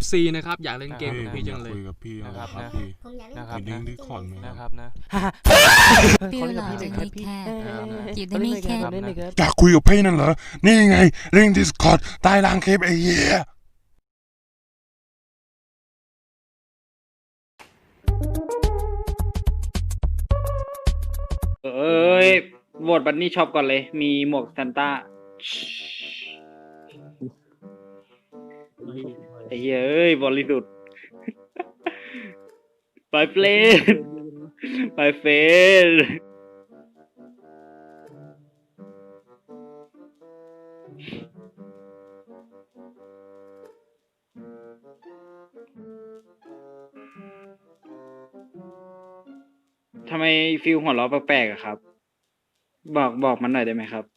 FC นะครับอยากเล่นเกมกับพี่จังเลย คุยกับพี่เอานะครับครับนะ พี่ผมอยากเล่นนะครับมีลิงก์ที่คอร์ดไหมคนะรับครับนะฟิลหล่อจังเลยค่ะจีบได้ไหมแค่ได้ไหมครับ อยากคุยกับพี่นั่นเหรอ นี่ไงลิงก์ Discord ใต้ล่างคลิปไอ้เหี้ย เอ้ยโหวตบันนี่ช็อปก่อนเลย มีหมวกซันต้าไอ้เหี้ยเอ้ยบริสุทธิ์ไปเฟลนไปเฟลทำไมฟิลหัวเราะแปลกๆอะครับ บอกบอกมันหน่อยได้ไหมครับ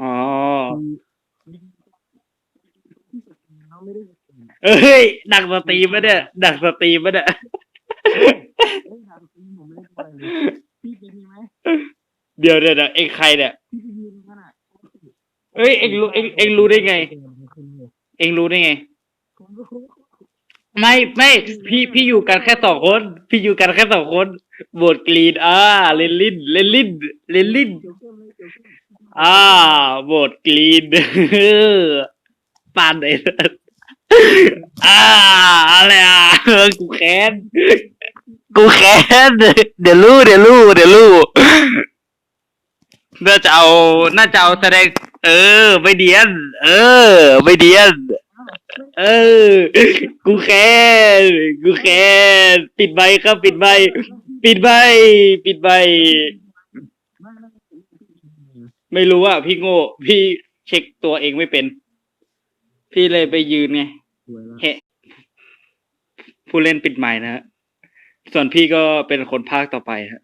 อ๋อเอ้ยดักสตรีมปะเนี่ยดักสตรีมปะเนี่ยเดี๋ยวเดี๋ยวเดี๋ยวเอ็งใครเนี่ยเอ้ยเอ็งรู้เอ็งเอ็งรู้ได้ไง เอ็งรู้ได้ไงไม่ไม่พี่พี่อยู่กันแค่สองคน พี่อยู่กันแค่สองคนโหวตกรีนอ่าเลนลินเลนลินเลนลิน อ่าโหวตกรีนปานไหนอ่าอะไรอะกูแค้น กูแค้น เดี๋ยวรู้เดี๋ยวรู้เดี๋ยวรู้น่าจะเอา น่าจะเอาแสดง เออ ไม่เดียน เออ ไม่เดียน เออ กูแค้น กูแค้น ปิดใบครับ ปิดใบ ปิดใบ ปิดใบ ไม่รู้อะพี่โง่ พี่เช็คตัวเองไม่เป็น พี่เลยไปยืนไงเฮะผู้เล่นปิดใหม่นะฮะส่วนพี่ก็เป็นคนภาคต่อไปฮะ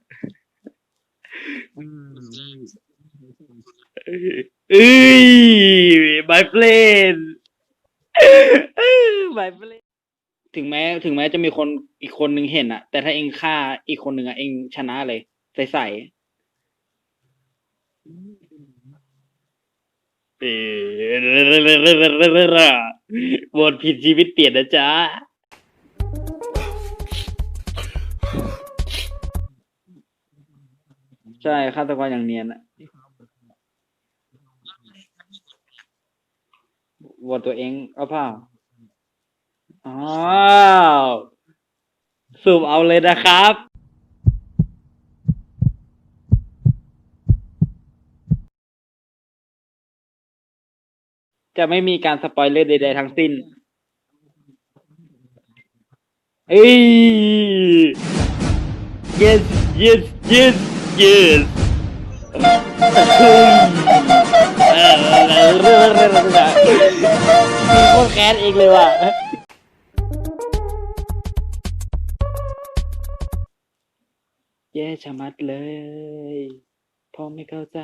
เอ้ย my friend my friend ถึงแม้ ถึงแม้จะมีคนอีกคนนึงเห็นอะแต่ถ้าเองฆ่าอีกคนหนึ่งอะเองชนะเลย ใส่ใส่เออ บทผิดชีวิตเปลี่ยนนะจ๊ะ ใช่ฆาตกรอย่างเนียนอะโหวตตัวเองเอาเปล่าอ้าวสูบเอาเลยนะครับ จะไม่มีการสปอยเลอร์ใดๆทั้งสิ้น เอ้ย yes yes yes yes เฮ้ยเออมีโคตรแค้นเองเลยว่ะ แย่ชะมัดเลยพ่อไม่เข้าใจ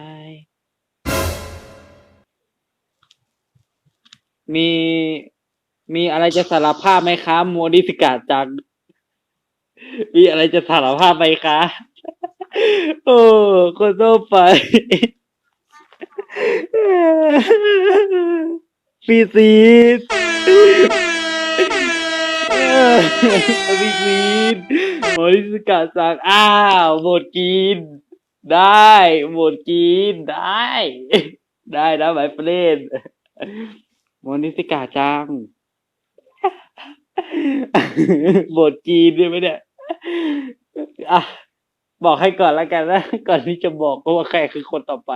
มีมีอะไรจะสารภาพไหมคะโมดิสกาจังมีอะไรจะสารภาพไหมคะ โอ้คนต่อไปฟีซีดฟีซีดโมดิสกาจังอ้าวหวตกิน ได้หวตกินได้ ได้นะหมายเฟรน โมนิสิกาจังบทจีนด้วยไหมเนี่ยอะบอกให้ก่อนแล้วกันนะ ก่อนที่จะบอกก็ว่าใครคือคนต่อไป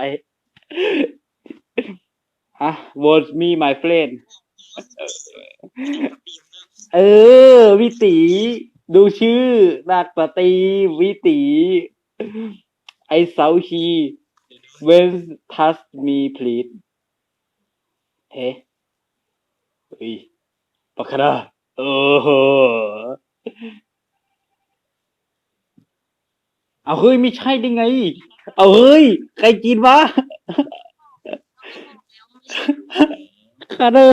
อะ vote me my friend เออ วิตี ดูชื่อนักปตีวิตี ไอเสาชี when touch me please เฮ้ เฮ้ยปากคาราโอ้โหเอาเฮ้ยไม่ใช่ได้ไง เอาเฮ้ย ใครกินวะคารา